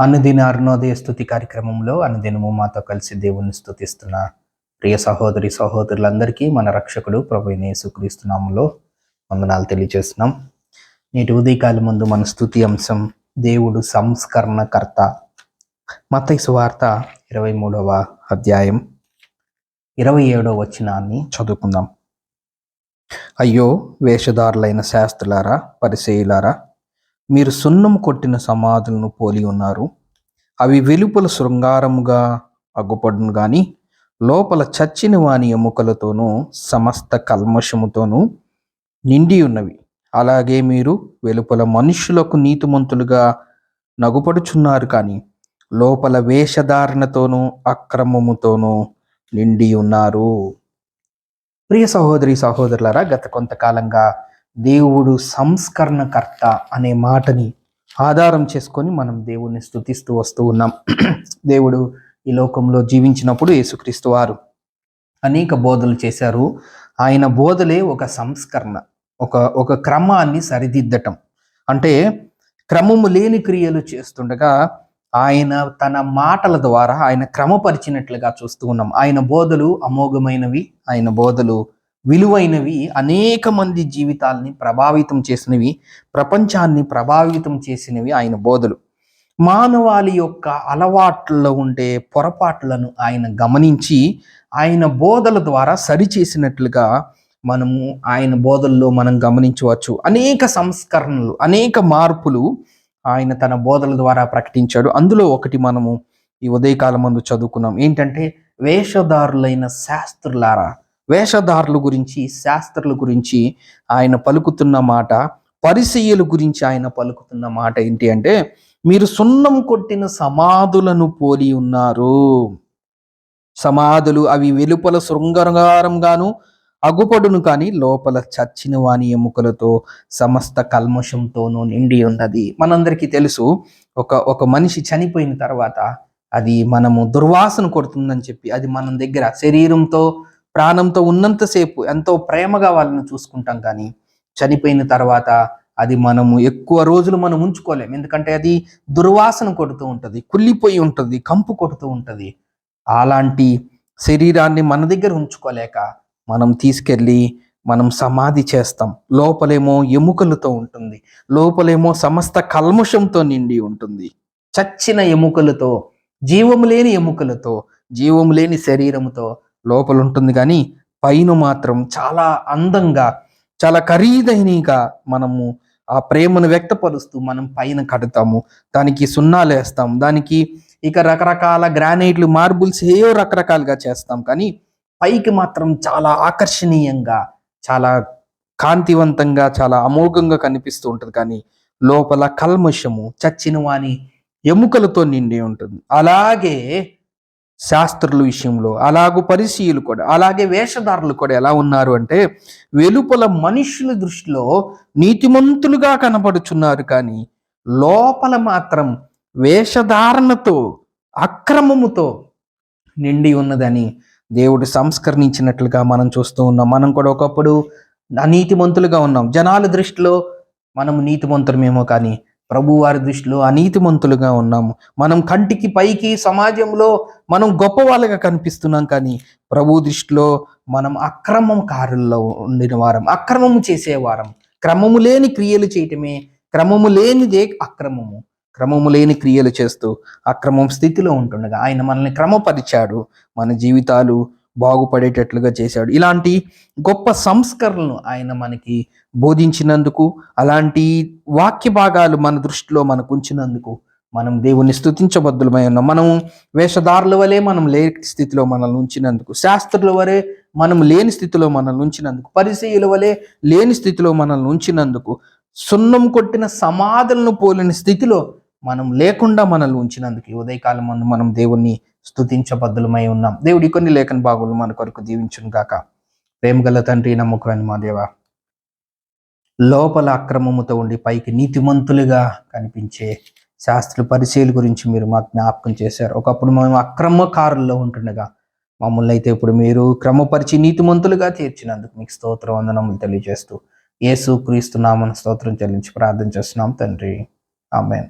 అనుదిన అరుణోదయ స్థుతి కార్యక్రమంలో అనుదినము మాతో కలిసి దేవుణ్ణి స్థుతిస్తున్న ప్రియ సహోదరి సహోదరులందరికీ మన రక్షకుడు ప్రభు యేసుక్రీస్తునామంలో వందనాలు తెలియజేస్తున్నాం. నేటి ఉదయకాల ముందు మన స్థుతి అంశం దేవుడు సంస్కరణకర్త. మత సువార్త ఇరవై మూడవ అధ్యాయం ఇరవై ఏడవ వచనాన్ని చదువుకుందాం. అయ్యో వేషధారులైన శాస్త్రులారా పరిచయులారా మీరు సున్నం కొట్టిన సమాధులను పోలి ఉన్నారు. అవి వెలుపల శృంగారముగా అగ్గుపడును గాని లోపల చచ్చిన వాని ఎముకలతోనూ సమస్త కల్మషముతోనూ నిండి ఉన్నవి. అలాగే మీరు వెలుపల మనుష్యులకు నీతిమంతులుగా నగుపడుచున్నారు కానీ లోపల వేషధారణతోనూ అక్రమముతోనూ నిండి ఉన్నారు. ప్రియ సహోదరి సహోదరులారా గత కొంతకాలంగా దేవుడు సంస్కరణకర్త అనే మాటని ఆధారం చేసుకొని మనం దేవుణ్ణి స్థుతిస్తూ వస్తూ ఉన్నాం. దేవుడు ఈ లోకంలో జీవించినప్పుడు యేసుక్రీస్తు వారు అనేక బోధలు చేశారు. ఆయన బోధలే ఒక సంస్కరణ ఒక ఒక క్రమాన్ని సరిదిద్దటం. అంటే క్రమము లేని క్రియలు చేస్తుండగా ఆయన తన మాటల ద్వారా ఆయన క్రమపరిచినట్లుగా చూస్తూ ఉన్నాం. ఆయన బోధలు అమోఘమైనవి ఆయన బోధలు విలువైనవి అనేక మంది జీవితాల్ని ప్రభావితం చేసినవి ప్రపంచాన్ని ప్రభావితం చేసినవి ఆయన బోధలు. మానవాళి యొక్క అలవాట్లలో ఉండే పొరపాట్లను ఆయన గమనించి ఆయన బోధల ద్వారా సరిచేసినట్లుగా మనము ఆయన బోధల్లో మనం గమనించవచ్చు. అనేక సంస్కరణలు అనేక మార్పులు ఆయన తన బోధల ద్వారా ప్రకటించాడు. అందులో ఒకటి మనము ఈ ఉదయకాలం మందు చదువుకున్నాం. ఏంటంటే వేషధారులైన శాస్త్రులారా వేషధారుల గురించి శాస్త్రుల గురించి ఆయన పలుకుతున్న మాట పరిసయ్యుల గురించి ఆయన పలుకుతున్న మాట ఏంటి అంటే మీరు సున్నం కొట్టిన సమాధులను పోలి ఉన్నారు. సమాధులు అవి వెలుపల శృంగారంగాను అగుపడును కానీ లోపల చచ్చిన వాని ఎముకలతో సమస్త కల్మషంతోనూ నిండి ఉన్నది. మనందరికీ తెలుసు ఒక ఒక మనిషి చనిపోయిన తర్వాత అది మనము దుర్వాసన కొడుతుందని చెప్పి అది మన దగ్గర శరీరంతో ప్రాణంతో ఉన్నంతసేపు ఎంతో ప్రేమగా వాళ్ళని చూసుకుంటాం కానీ చనిపోయిన తర్వాత అది మనము ఎక్కువ రోజులు మనం ఉంచుకోలేం. ఎందుకంటే అది దుర్వాసన కొడుతూ ఉంటుంది కుళ్ళిపోయి ఉంటుంది కంపు కొడుతూ ఉంటుంది. అలాంటి శరీరాన్ని మన దగ్గర ఉంచుకోలేక మనం తీసుకెళ్ళి మనం సమాధి చేస్తాం. లోపలేమో ఎముకలతో ఉంటుంది లోపలేమో సమస్త కల్మషంతో నిండి ఉంటుంది. చచ్చిన ఎముకలతో జీవము లేని ఎముకలతో జీవము లేని శరీరముతో లోపల ఉంటుంది కానీ పైన మాత్రం చాలా అందంగా చాలా ఖరీదైనగా మనము ఆ ప్రేమను వ్యక్తపరుస్తూ మనం పైన కడతాము. దానికి సున్నాలు వేస్తాం. దానికి ఇక రకరకాల గ్రానైట్లు మార్బుల్స్ ఏవో రకరకాలుగా చేస్తాం. కానీ పైకి మాత్రం చాలా ఆకర్షణీయంగా చాలా కాంతివంతంగా చాలా అమోఘంగా కనిపిస్తూ ఉంటుంది. కానీ లోపల కల్మషము చచ్చిన వాని ఎముకలతో నిండి ఉంటుంది. అలాగే శాస్త్రుల విషయంలో అలాగూ పరిశీలు కూడా అలాగే వేషధారులు కూడా ఎలా ఉన్నారు అంటే వెలుపల మనుషుల దృష్టిలో నీతిమంతులుగా కనపడుచున్నారు కానీ లోపల మాత్రం వేషధారణతో అక్రమముతో నిండి ఉన్నదని దేవుడు సంస్కరించినట్లుగా మనం చూస్తూ ఉన్నాం. మనం కూడా ఒకప్పుడు అనీతిమంతులుగా ఉన్నాం. జనాల దృష్టిలో మనము నీతిమంతులమేమో కానీ ప్రభువారి దృష్టిలో అనీతిమంతులుగా ఉన్నాము. మనం కంటికి పైకి సమాజంలో మనం గొప్ప వాళ్ళగా కనిపిస్తున్నాం కానీ ప్రభు దృష్టిలో మనం అక్రమం కారుల్లో ఉండిన వారం అక్రమము చేసేవారం క్రమము లేని క్రియలు చేయటమే క్రమము లేనిదే అక్రమము. క్రమము లేని క్రియలు చేస్తూ అక్రమం స్థితిలో ఉంటుండగా ఆయన మనల్ని క్రమపరిచాడు. మన జీవితాలు బాగుపడేటట్లుగా చేశాడు. ఇలాంటి గొప్ప సంస్కరణలు ఆయన మనకి బోధించినందుకు అలాంటి వాక్య భాగాలు మన దృష్టిలో మనకు ఉంచినందుకు మనం దేవుని స్థుతించబద్దులమై ఉన్నాం. మనం వేషధారుల వలె మనం లేని స్థితిలో మనల్ని ఉంచినందుకు శాస్త్రుల వలె మనం లేని స్థితిలో మనల్ని ఉంచినందుకు పరిచయుల వలె లేని స్థితిలో మనల్ని ఉంచినందుకు సున్నం కొట్టిన సమాధులను పోలిన స్థితిలో మనం లేకుండా మనల్ని ఉంచినందుకు ఉదయకాలం ముందు మనం దేవుణ్ణి స్థుతించబద్ధులమై ఉన్నాం. దేవుడి కొన్ని లేఖన భాగులు మన కొరకు దీవించును గాక. ప్రేమగల తండ్రి నమ్మకమైన మా దేవ లోపల అక్రమముతో ఉండి పైకి నీతిమంతులుగా కనిపించే శాస్త్ర పరిశీలి గురించి మీరు మాకు జ్ఞాపకం చేశారు. ఒకప్పుడు మేము అక్రమకారుల్లో ఉంటుండగా మమ్మల్ని అయితే ఇప్పుడు మీరు క్రమపరిచి నీతిమంతులుగా తీర్చినందుకు మీకు స్తోత్ర వందనములు తెలియజేస్తూ యేసు క్రీస్తు నామన స్తోత్రం చెల్లించి ప్రార్థన చేస్తున్నాం తండ్రి. ఆమెన్.